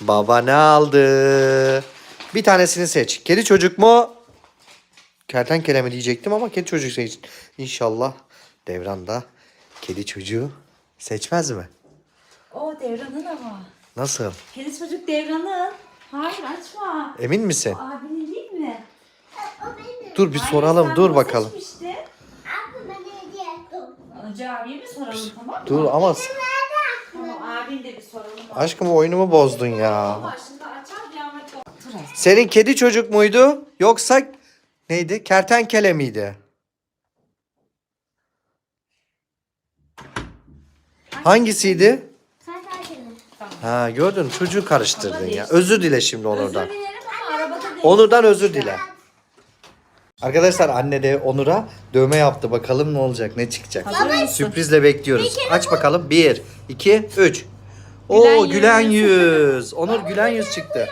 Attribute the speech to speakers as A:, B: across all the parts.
A: Baba ne aldı? Bir tanesini seç. Kedi çocuk mu? Kertenkele mi diyecektim ama kedi çocuk seç. İnşallah Devran da kedi çocuğu seçmez mi?
B: O devranın ama.
A: Nasıl?
B: Kedi çocuk devranın. Hayır açma.
A: Emin misin?
B: Abinin değil mi?
C: O benim.
A: Dur bir
B: Hayır,
A: soralım.
B: sen
A: Dur
B: bunu
A: bakalım.
B: seçmiştin.
C: Abi bana hediye ettim.
B: Önce abiye mi soralım tamam mı?
A: Dur ama
B: Tamam abin de bir soralım.
A: aşkım oyunumu bozdun ya.
B: Açar kıyamet aç.
A: Senin kedi çocuk muydu? Yoksa neydi? Kertenkele miydi? Hangisiydi? Ha gördün çocuğu karıştırdın ya. Özür dile şimdi Onur'dan.
B: Özür dilerim ama arabada değil.
A: Onur'dan özür dile. Arkadaşlar anne de Onur'a dövme yaptı. Bakalım ne olacak, ne çıkacak.
B: Hazır mısın?
A: Sürprizle bekliyoruz. Aç bakalım. 1, 2, 3. Oo
B: Gülen
A: gülen
B: yüz.
A: Onur gülen yüz çıktı.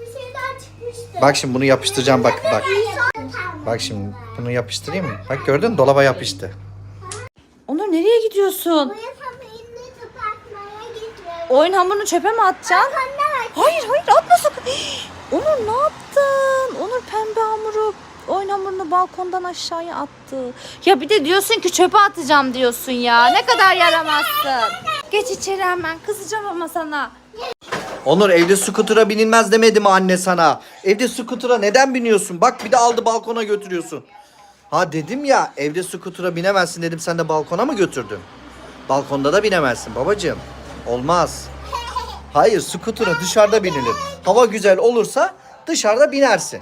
C: Bir şey daha çıkmıştı.
A: Bak şimdi bunu yapıştıracağım bak bak. Bak şimdi bunu yapıştırayım mı? Bak gördün mü? dolaba yapıştı.
B: Onur nereye gidiyorsun?
C: Bu yapamayınca kapatmaya gidiyorum.
B: Oyun hamurunu çöpe mi atacaksın? Hayır hayır atma sakın. Onur ne yaptın? Onur pembe hamuru oyun hamurunu balkondan aşağıya attı. Ya bir de diyorsun ki çöpe atacağım diyorsun ya. Ne kadar yaramazsın. Geç içeri hemen kızacağım ama sana.
A: Onur evde skutura binilmez demedi mi anne sana? Evde skutura neden biniyorsun? Bak bir de aldı balkona götürüyorsun. Ha dedim ya evde skutura binemezsin dedim sen de balkona mı götürdün? Balkonda da binemezsin babacığım. Olmaz. Hayır skutura dışarıda binilir. Hava güzel olursa dışarıda binersin.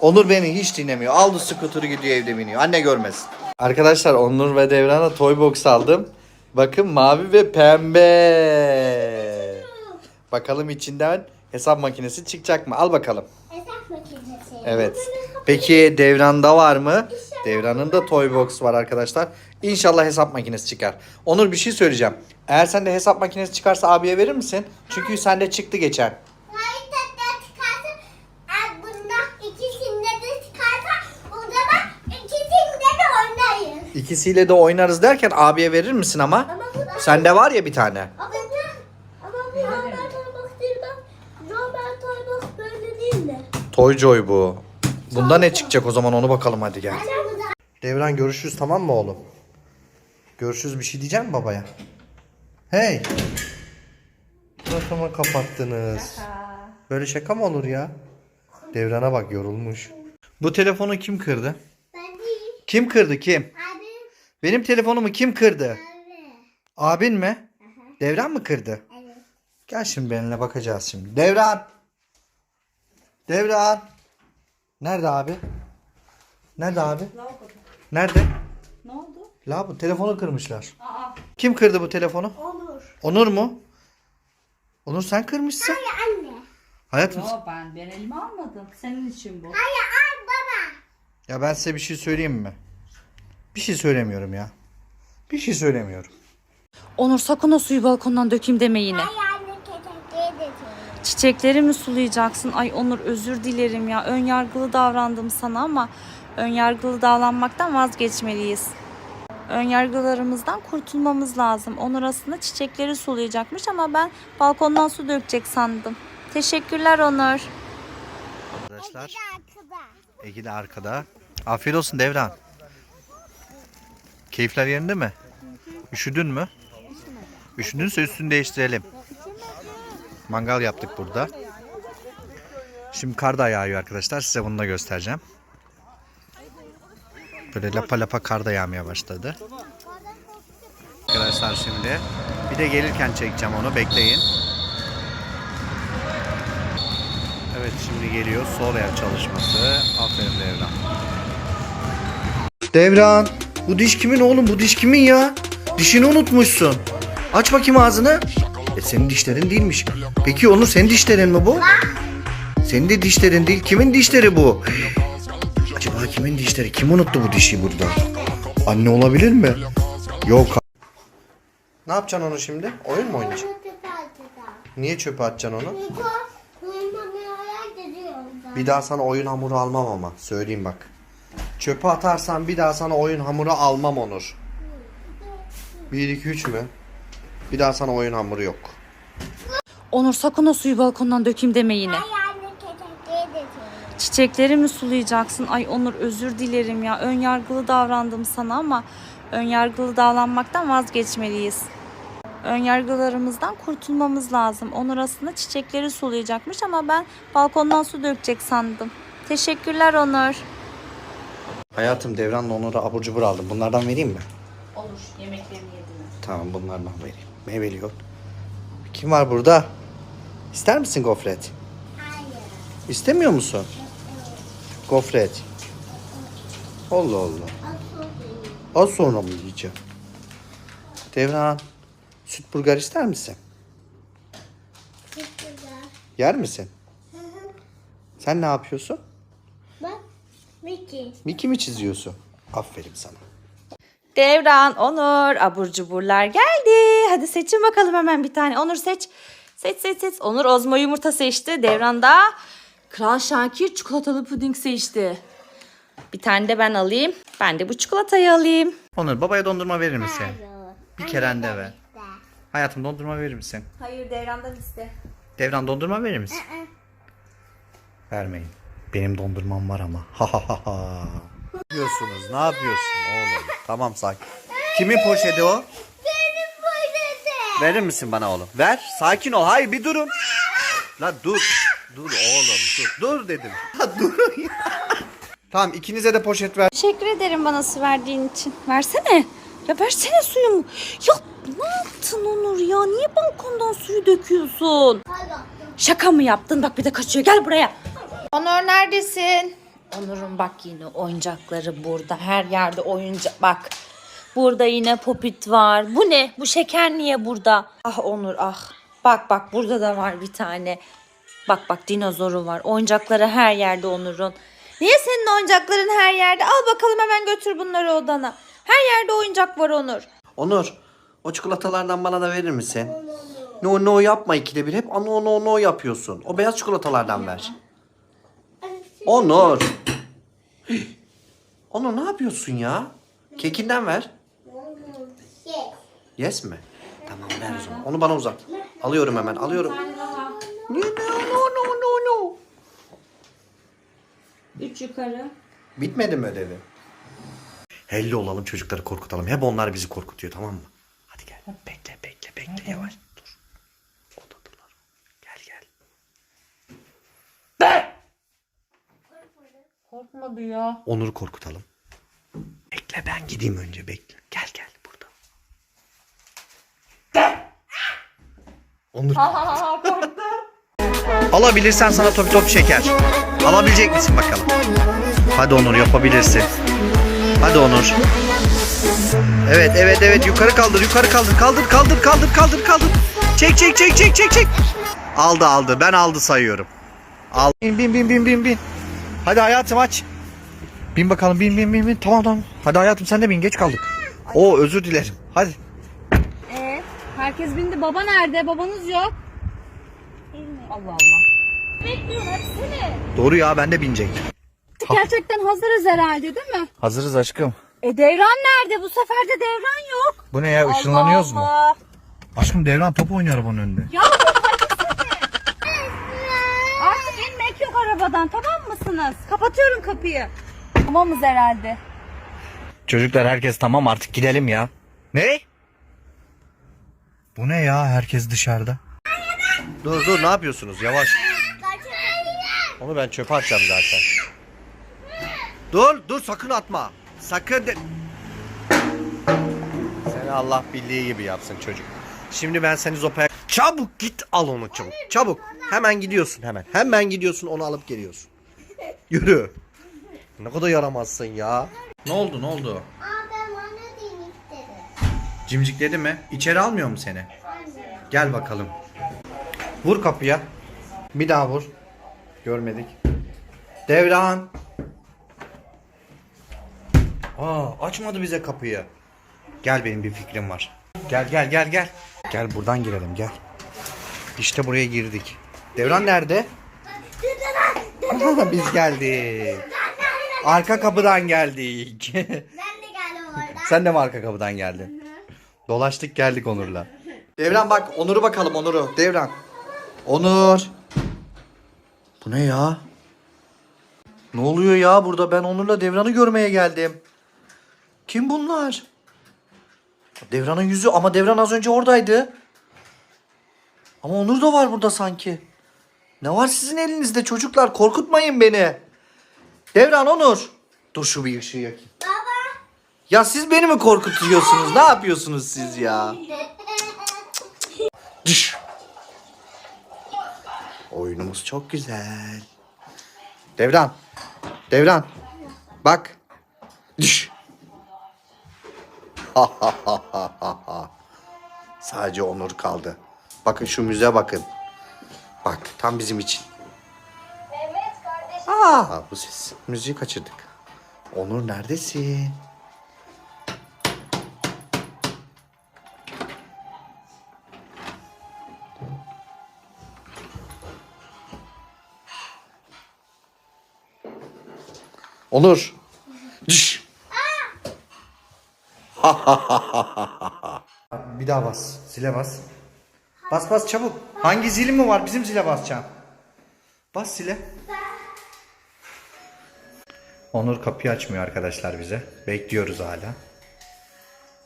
A: Onur beni hiç dinlemiyor. Aldı skuturu gidiyor evde biniyor. Anne görmesin. Arkadaşlar Onur ve Devran'a toy box aldım. Bakın mavi ve pembe. Bakalım içinden hesap makinesi çıkacak mı? Al bakalım.
C: Hesap makinesi.
A: Evet. Peki Devran'da var mı? Devran'ın da toy box var arkadaşlar. İnşallah hesap makinesi çıkar. Onur bir şey söyleyeceğim. Eğer sende hesap makinesi çıkarsa abiye verir misin? Çünkü sende çıktı geçen.
C: Hayır tekrar çıkarsa eğer bunda ikisinde de çıkarsa o zaman ikisinde de oynayın.
A: İkisiyle de oynarız derken abiye verir misin ama?
C: Ama bu da...
A: Sende var ya bir tane.
C: Ama bu ama bu Robert Toybox değil bak. Robert Toybox böyle değil mi?
A: Toy Joy bu. Bunda ne çıkacak o zaman onu bakalım hadi gel.
C: Anne bu da...
A: Devran görüşürüz tamam mı oğlum? Görüşürüz bir şey diyeceğim mi babaya? Hey! Suratımı kapattınız. Böyle şaka mı olur ya? Devran'a bak yorulmuş. Bu telefonu kim kırdı?
C: Ben değil.
A: Kim kırdı kim?
C: Abi.
A: Benim telefonumu kim kırdı?
C: Abi.
A: Abin mi? Devran mı kırdı?
C: Evet.
A: Gel şimdi benimle bakacağız şimdi. Devran! Devran! Nerede abi? Nerede abi? Nerede?
B: Ne oldu?
A: La bu telefonu kırmışlar.
B: Aa,
A: Kim kırdı bu telefonu?
C: Olur.
A: Onur mu? Onur sen kırmışsın.
C: Hayır anne.
A: Hayatım
B: yo ben ben elime almadım. Senin için bu.
C: Hayır al baba.
A: ya ben size bir şey söyleyeyim mi? Bir şey söylemiyorum ya. Bir şey söylemiyorum.
B: Onur sakın o suyu balkondan dökeyim deme yine.
C: Hayır anne ketekliğe de
B: Çiçekleri mi sulayacaksın? Ay Onur özür dilerim ya. Ön yargılı davrandım sana ama ön yargılı davranmaktan vazgeçmeliyiz. Ön yargılarımızdan kurtulmamız lazım. Onur aslında çiçekleri sulayacakmış ama ben balkondan su dökecek sandım. Teşekkürler Onur.
A: Arkadaşlar
C: Arkada.
A: Ege de arkada. Afiyet olsun Devran. Keyifler yerinde mi? Üşüdün mü? Üşüdünse üstünü değiştirelim. Mangal yaptık burada. Şimdi kar da yağıyor arkadaşlar. Size bunu da göstereceğim. Böyle lapa lapa kar da yağmaya başladı. Arkadaşlar şimdi bir de gelirken çekeceğim onu. Bekleyin. Evet şimdi geliyor sol el çalışması. Aferin Devran. Devran bu diş kimin oğlum? Bu diş kimin ya? Dişini unutmuşsun. Aç bakayım ağzını. E senin dişlerin değilmiş. Peki Onur senin dişlerin mi bu? Senin de dişlerin değil. Kimin dişleri bu? Acaba kimin dişleri? Kim unuttu bu dişi burada? Anne olabilir mi? Yok. Ne yapacaksın onu şimdi? Oyun mu oynayacaksın? Niye çöpe atacaksın onu? Bir daha sana oyun hamuru almam ama. Söyleyeyim bak. Çöpe atarsan bir daha sana oyun hamuru almam Onur. 1 2 3 mü? Bir daha sana oyun hamuru yok.
B: Onur sakın o suyu balkondan dökeyim deme yine. Çiçekleri mi sulayacaksın? Ay Onur özür dilerim ya. Ön yargılı davrandım sana ama ön yargılı davranmaktan vazgeçmeliyiz. Ön yargılarımızdan kurtulmamız lazım. Onur aslında çiçekleri sulayacakmış ama ben balkondan su dökecek sandım. Teşekkürler Onur.
A: Hayatım Devran'la Onur'a abur cubur aldım. Bunlardan vereyim mi?
B: Olur, yemeklerini yedin.
A: Tamam bunlardan vereyim. Meyveli yoğurt. Kim var burada? İster misin gofret?
C: Hayır.
A: İstemiyor musun? Gofret. Allah Allah. Az sonra mı yiyeceğim? Devran, süt burger ister misin?
C: çok güzel.
A: Yer misin? Sen ne yapıyorsun?
C: Mickey.
A: Mickey mi çiziyorsun? Aferin sana.
B: Devran, Onur, abur cuburlar geldi. Hadi seçin bakalım hemen bir tane. Onur seç. Seç seç seç. Onur ozma yumurta seçti. Devran da Kral Şakir çikolatalı puding seçti. Bir tane de ben alayım. Ben de bu çikolatayı alayım.
A: Onur babaya dondurma verir misin?
C: Hayır.
A: Bir kere de ver. Hayatım dondurma verir misin?
B: Hayır Devran'dan iste.
A: Devran dondurma verir misin? Vermeyin. Benim dondurmam var ama. Ha ha ha ha. Ne yapıyorsunuz? Ne yapıyorsun oğlum? Tamam sakin. Kimin poşeti o?
C: Benim poşetim.
A: Verir misin bana oğlum? Ver. Sakin ol. Hayır bir durun. La dur. Dur oğlum dur. Dur dedim. La durun ya. Tamam ikinize de poşet ver.
B: Teşekkür ederim bana su verdiğin için. Versene. Ya versene suyumu. Ya ne yaptın Onur ya? Niye balkondan suyu döküyorsun? Şaka mı yaptın? Bak bir de kaçıyor. Gel buraya. Onur neredesin? Onur'un bak yine oyuncakları burada. Her yerde oyuncak. Bak. Burada yine popit var. Bu ne? Bu şeker niye burada? Ah Onur ah. Bak bak burada da var bir tane. Bak bak dinozoru var. Oyuncakları her yerde Onur'un. Niye senin oyuncakların her yerde? Al bakalım hemen götür bunları odana. Her yerde oyuncak var Onur.
A: Onur o çikolatalardan bana da verir misin? No no yapma ikide bir. Hep ano no no yapıyorsun. O beyaz çikolatalardan ver. Onur. Onur ne yapıyorsun ya? Kekinden ver.
C: Yes.
A: Yes mi? Tamam ver o zaman. Onu bana uzat. Alıyorum hemen alıyorum. No no no no no.
B: Üç yukarı.
A: Bitmedi mi ödevi? Helli olalım çocukları korkutalım. Hep onlar bizi korkutuyor tamam mı? Hadi gel. Bekle bekle bekle yavaş. Dur. Odadılar. Gel gel.
B: Korkmadı ya.
A: Onur'u korkutalım. Bekle ben gideyim önce bekle. Gel gel burada. Onur. Alabilirsen sana top top şeker. Alabilecek misin bakalım? Hadi Onur yapabilirsin. Hadi Onur. Evet evet evet yukarı kaldır yukarı kaldır kaldır kaldır kaldır kaldır kaldır. Çek çek çek çek çek çek. Aldı aldı ben aldı sayıyorum. Al. Bin bin bin bin bin bin. Hadi hayatım aç. Bin bakalım bin bin bin bin. Tamam tamam. Hadi hayatım sen de bin geç kaldık. Oo özür dilerim. Hadi.
B: Ee, herkes bindi. Baba nerede? Babanız yok. Allah Allah. Bekliyorum hadi seni.
A: Doğru ya ben de binecektim.
B: Gerçekten hazırız herhalde değil mi?
A: Hazırız aşkım.
B: E devran nerede? Bu sefer de devran yok.
A: Bu ne ya
B: Allah Allah.
A: Aşkım Devran top oynuyor arabanın önünde.
B: Ya hadi Artık inmek yok arabadan tamam mısınız? Kapatıyorum kapıyı. Tamamız herhalde.
A: Çocuklar herkes tamam artık gidelim ya. Ne? Bu ne ya herkes dışarıda. Dur dur ne yapıyorsunuz yavaş. Onu ben çöpe atacağım zaten. Dur dur sakın atma. Sakın de... Seni Allah bildiği gibi yapsın çocuk. Şimdi ben seni zopaya... Çabuk git al onu çabuk. Çabuk. Hemen gidiyorsun hemen. Hemen gidiyorsun onu alıp geliyorsun. Yürü. Ne kadar yaramazsın ya. Ne oldu ne oldu? Cimcikledi mi? İçeri almıyor mu seni? Gel bakalım. Vur kapıya. Bir daha vur. Görmedik. Devran. Aa, açmadı bize kapıyı. Gel benim bir fikrim var. Gel gel gel gel. Gel buradan girelim gel. İşte buraya girdik. Devran nerede? Biz geldik. Arka kapıdan geldik.
C: Ben de geldim oradan.
A: Sen de mi arka kapıdan geldin? Dolaştık geldik Onur'la. Devran bak Onur'u bakalım Onur'u. Devran. Onur. Bu ne ya? Ne oluyor ya burada? Ben Onur'la Devran'ı görmeye geldim. Kim bunlar? Devran'ın yüzü ama Devran az önce oradaydı. Ama Onur da var burada sanki. Ne var sizin elinizde çocuklar? Korkutmayın beni. Devran Onur. Dur şu bir ışığı yakayım.
C: Baba.
A: Ya siz beni mi korkutuyorsunuz? Ne yapıyorsunuz siz ya? Düş. Oyunumuz çok güzel. Devran. Devran. Bak. Düş. Sadece Onur kaldı. Bakın şu müze bakın. Bak tam bizim için.
C: Evet kardeşim.
A: Aa, bu ses. Müziği kaçırdık. Onur neredesin? Onur. Düş. Bir daha bas. Zile bas. Bas bas çabuk. Hangi zili mi var? Bizim zile basacağım. Bas zile. Onur kapıyı açmıyor arkadaşlar bize. Bekliyoruz hala.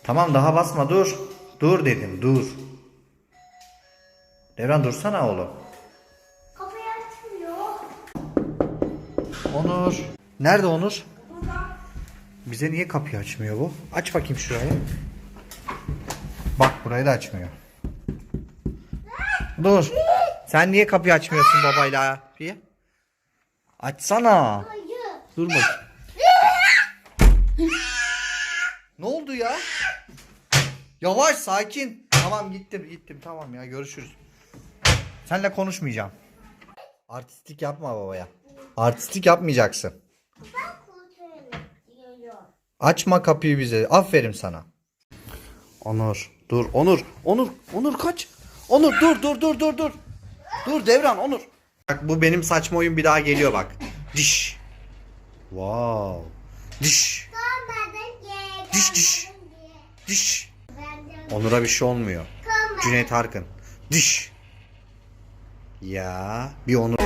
A: Tamam daha basma dur. Dur dedim dur. Devran dursana oğlum.
C: Kapıyı açmıyor.
A: Onur. Nerede Onur? Bize niye kapıyı açmıyor bu? Aç bakayım şurayı. Bak burayı da açmıyor. Dur. Sen niye kapıyı açmıyorsun babayla? Diye. Açsana. Dur bakayım. ne oldu ya? Yavaş sakin. Tamam gittim gittim tamam ya görüşürüz. Seninle konuşmayacağım. Artistlik yapma babaya. Artistlik yapmayacaksın. Açma kapıyı bize. Aferin sana. Onur. Dur Onur. Onur. Onur kaç. Onur dur dur dur dur dur. Dur Devran Onur. Bak bu benim saçma oyun bir daha geliyor bak. Diş. Wow. Diş. Diş, diş. Diş. Onur'a bir şey olmuyor. Cüneyt Arkın. Diş. Ya bir Onur.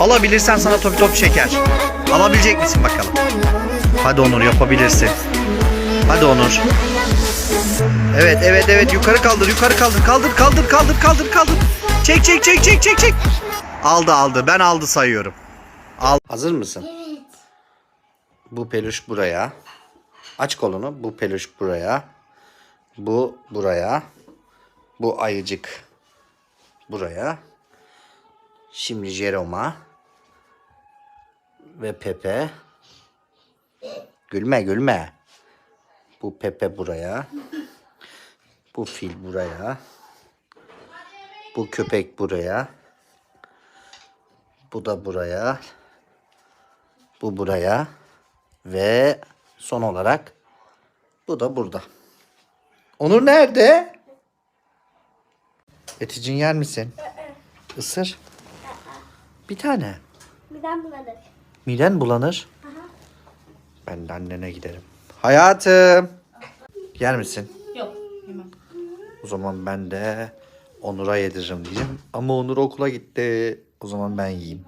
A: Alabilirsen sana top top şeker. Alabilecek misin bakalım? Hadi Onur yapabilirsin. Hadi Onur. Evet evet evet yukarı kaldır yukarı kaldır kaldır kaldır kaldır kaldır kaldır. Çek çek çek çek çek çek. Aldı aldı ben aldı sayıyorum. Al. Hazır mısın?
C: Evet.
A: Bu peluş buraya. Aç kolunu. Bu peluş buraya. Bu buraya. Bu ayıcık buraya. Şimdi Jerome'a ve Pepe. Gülme gülme. Bu Pepe buraya. Bu fil buraya. Bu köpek buraya. Bu da buraya. Bu buraya. Ve son olarak bu da burada. Onur nerede? Eticin yer misin? Isır. Bir tane.
C: Birden bulanır.
A: Miden bulanır. Ben de annene giderim. Hayatım. Yer misin?
B: Yok yemem.
A: O zaman ben de Onur'a yediririm diyeceğim. Ama Onur okula gitti. O zaman ben yiyeyim.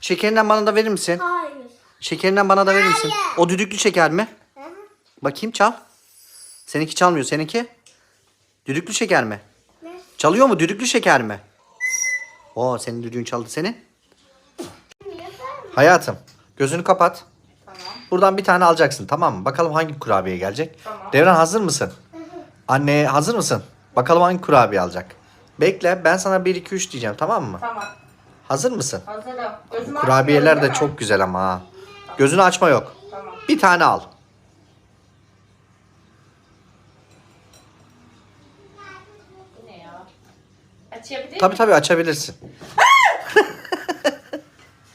A: Şekerinden bana da verir misin?
C: Hayır.
A: Şekerinden bana da verir misin?
C: Hayır.
A: O düdüklü şeker mi? Bakayım çal. Seninki çalmıyor. Seninki? Düdüklü şeker mi?
C: Ne?
A: Çalıyor mu? Düdüklü şeker mi? Oo senin düdüğün çaldı senin. Hayatım gözünü kapat. Buradan bir tane alacaksın tamam mı? Bakalım hangi kurabiye gelecek. Devran hazır mısın? Anne hazır mısın? Bakalım hangi kurabiye alacak. Bekle ben sana 1 2 3 diyeceğim tamam mı?
B: Tamam.
A: Hazır mısın?
B: Hazırım. Gözümü
A: Kurabiyeler de çok güzel ama ha. Gözünü açma yok.
B: Tamam.
A: Bir tane al.
B: Bu ne ya? Açabilir
A: Tabii tabii açabilirsin.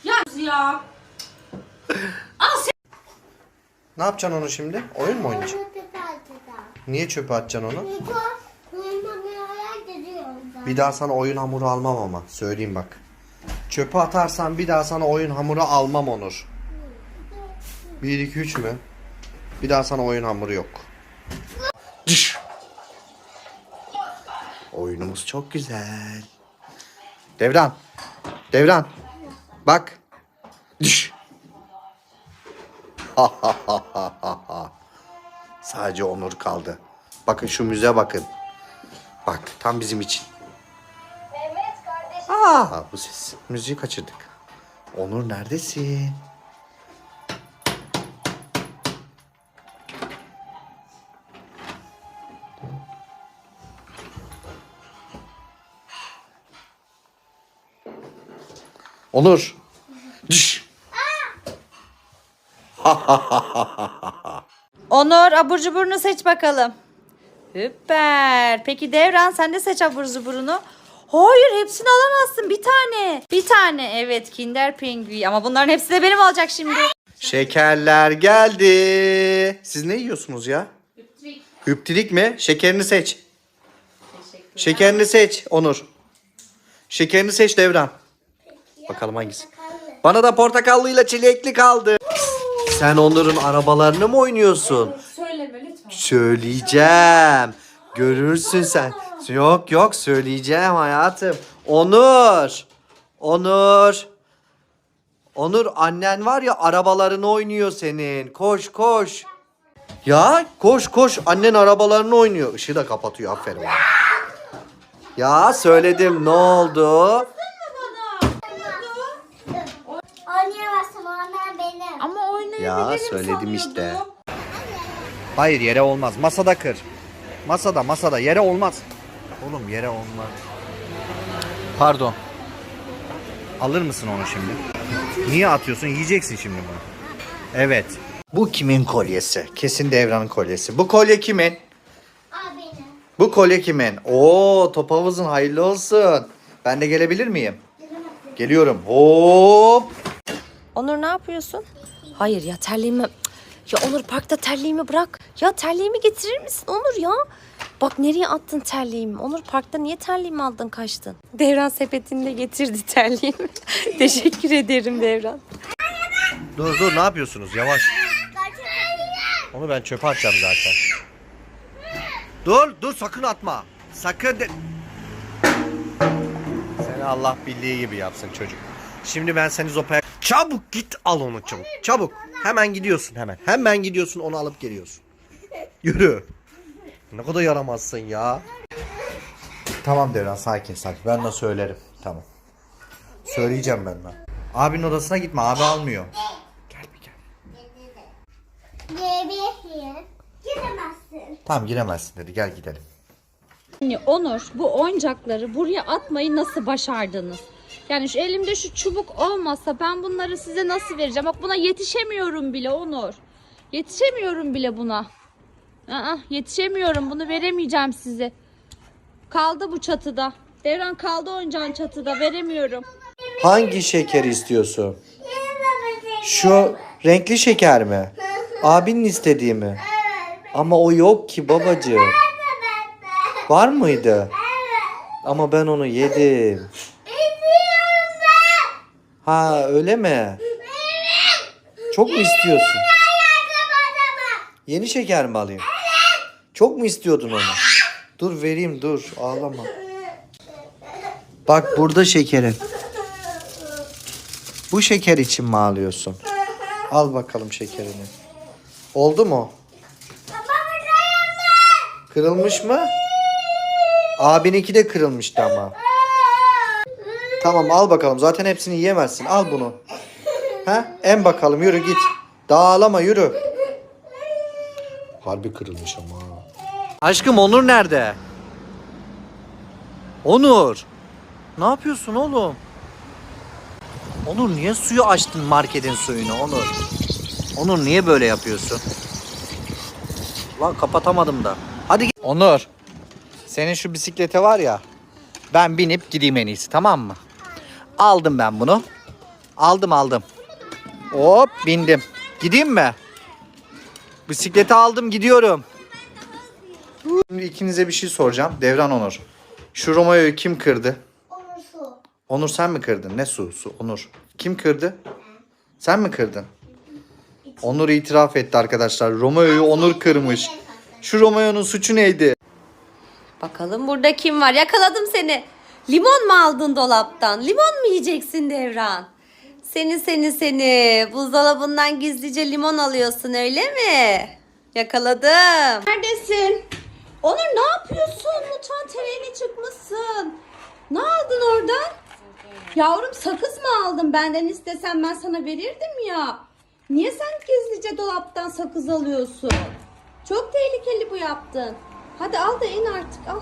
B: Ya ya.
A: Ne yapacaksın onu şimdi? Oyun mu oynayacaksın? Niye çöpe atacaksın onu? Bir daha sana oyun hamuru almam ama. Söyleyeyim bak. Çöpe atarsan bir daha sana oyun hamuru almam Onur. 1 2 3 mü? Bir daha sana oyun hamuru yok. Oyunumuz çok güzel. Devran. Devran. Bak. Düş. Sadece Onur kaldı. Bakın şu müziğe bakın. Bak tam bizim için. Aa, bu ses. Müziği kaçırdık. Onur neredesin? Onur. Düş.
B: Onur abur cuburunu seç bakalım. Süper. Peki Devran sen de seç abur cuburunu. Hayır hepsini alamazsın bir tane. Bir tane evet Kinder Pingui ama bunların hepsi de benim olacak şimdi.
A: Şekerler geldi. Siz ne yiyorsunuz ya? Hüptrik. Hüptrik mi? Şekerini seç. Şekerini seç Onur. Şekerini seç Devran. Bakalım hangisi. Bana da portakallıyla çilekli kaldı. Sen Onur'un arabalarını mı oynuyorsun?
B: Söyleme lütfen.
A: Söyleyeceğim. Görürsün sen. Yok yok söyleyeceğim hayatım. Onur. Onur. Onur annen var ya arabalarını oynuyor senin. Koş koş. Ya koş koş annen arabalarını oynuyor. Işığı da kapatıyor aferin. Ya söyledim ne oldu?
C: Oynayamazsın onlar benim.
B: Ama oynayabilirim
A: Ya söyledim işte. Hayır yere olmaz. Masada kır. Masada masada yere olmaz. Oğlum yere olmaz. Pardon. Alır mısın onu şimdi? Niye atıyorsun? Yiyeceksin şimdi bunu. Evet. Bu kimin kolyesi? Kesin Devran'ın kolyesi. Bu kolye kimin?
C: Aa benim.
A: Bu kolye kimin? Oo top havuzun hayırlı olsun. Ben de gelebilir miyim? Geliyorum. Hop.
B: Onur ne yapıyorsun? Hayır ya terliğimi... Ya Onur parkta terliğimi bırak. Ya terliğimi getirir misin Onur ya? Bak nereye attın terliğimi? Onur parkta niye terliğimi aldın kaçtın? Devran sepetinde getirdi terliğimi. Teşekkür ederim Devran.
A: Dur dur ne yapıyorsunuz? Yavaş. Onu ben çöpe atacağım zaten. Dur dur sakın atma. Sakın de... Seni Allah bildiği gibi yapsın çocuk. Şimdi ben seni zopaya... Çabuk git al onu çabuk. Çabuk. Hemen gidiyorsun hemen. Hemen gidiyorsun onu alıp geliyorsun. Yürü. Ne kadar yaramazsın ya. Tamam Devran sakin sakin. Ben de söylerim. Tamam. Söyleyeceğim ben de. Abinin odasına gitme. Abi almıyor. Gel bir gel.
C: Giremezsin.
A: Tamam giremezsin dedi. Gel gidelim.
B: Yani Onur bu oyuncakları buraya atmayı nasıl başardınız? Yani şu elimde şu çubuk olmasa ben bunları size nasıl vereceğim? Bak buna yetişemiyorum bile Onur. Yetişemiyorum bile buna. Aa, yetişemiyorum bunu veremeyeceğim size. Kaldı bu çatıda. Devran kaldı oyuncağın çatıda veremiyorum.
A: Hangi şekeri istiyorsun? Şu renkli şeker mi? Abinin istediği mi? Ama o yok ki babacığım. Var mıydı? Ama ben onu yedim. Ha öyle mi? Çok mu istiyorsun? Yeni şeker mi alayım? Çok mu istiyordun onu? Dur vereyim dur ağlama. Bak burada şekerin. Bu şeker için mi ağlıyorsun? Al bakalım şekerini. Oldu mu? Kırılmış mı? Abininki de kırılmıştı ama. Tamam al bakalım. Zaten hepsini yiyemezsin. Al bunu. Ha? En bakalım yürü git. Dağlama yürü. Harbi kırılmış ama. Aşkım Onur nerede? Onur. Ne yapıyorsun oğlum? Onur niye suyu açtın marketin suyunu Onur? Onur niye böyle yapıyorsun? Lan kapatamadım da. Hadi git. Onur. Senin şu bisiklete var ya. Ben binip gideyim en iyisi tamam mı? Aldım ben bunu. Aldım aldım. Hop bindim. Gideyim mi? Bisikleti aldım gidiyorum. Şimdi ikinize bir şey soracağım. Devran Onur. Şu Romeo'yu kim kırdı?
C: Olursun.
A: Onur sen mi kırdın? Ne su? Su Onur. Kim kırdı? Sen mi kırdın? Onur itiraf etti arkadaşlar. Romeo'yu Onur kırmış. Şu Romeo'nun suçu neydi?
B: Bakalım burada kim var? Yakaladım seni. Limon mu aldın dolaptan? Limon mu yiyeceksin Devran? Seni seni seni. Buzdolabından gizlice limon alıyorsun öyle mi? Yakaladım. Neredesin? Onur ne yapıyorsun? Mutfağın tereyağı çıkmışsın. Ne aldın oradan? Yavrum sakız mı aldın? Benden istesen ben sana verirdim ya. Niye sen gizlice dolaptan sakız alıyorsun? Çok tehlikeli bu yaptın. Hadi al da in artık al.